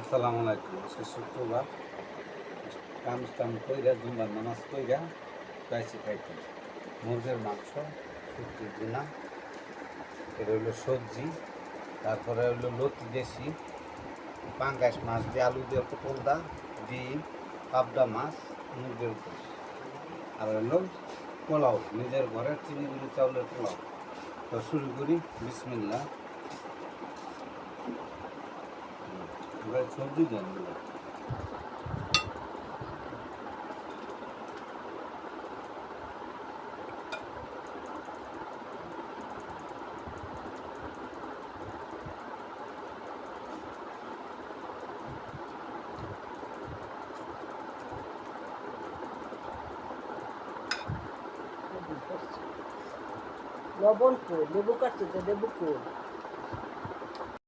আসসালামু আলাইকুম। আজকে শুক্রবার। কাম টাম কইরা জুম্বার নামাজ কইরা চাইছি খাইতে। মুরগের মাংস শুক্তি গুনা। এটা হইল সবজি। তারপরে হইল লতি দেশি। পাঙ্গাস মাছ দিয়ে আলু দিয়ে পটল দা ডিম, পাবদা মাছ মুরগের গোস আর হইল পোলাও। নিজের ঘরের চিনি, চাউলের পোলাও। তো শুরু করি। বিসমিল্লা এবার সবজি দেন। লবণ কই লেবু কাটছে লেবু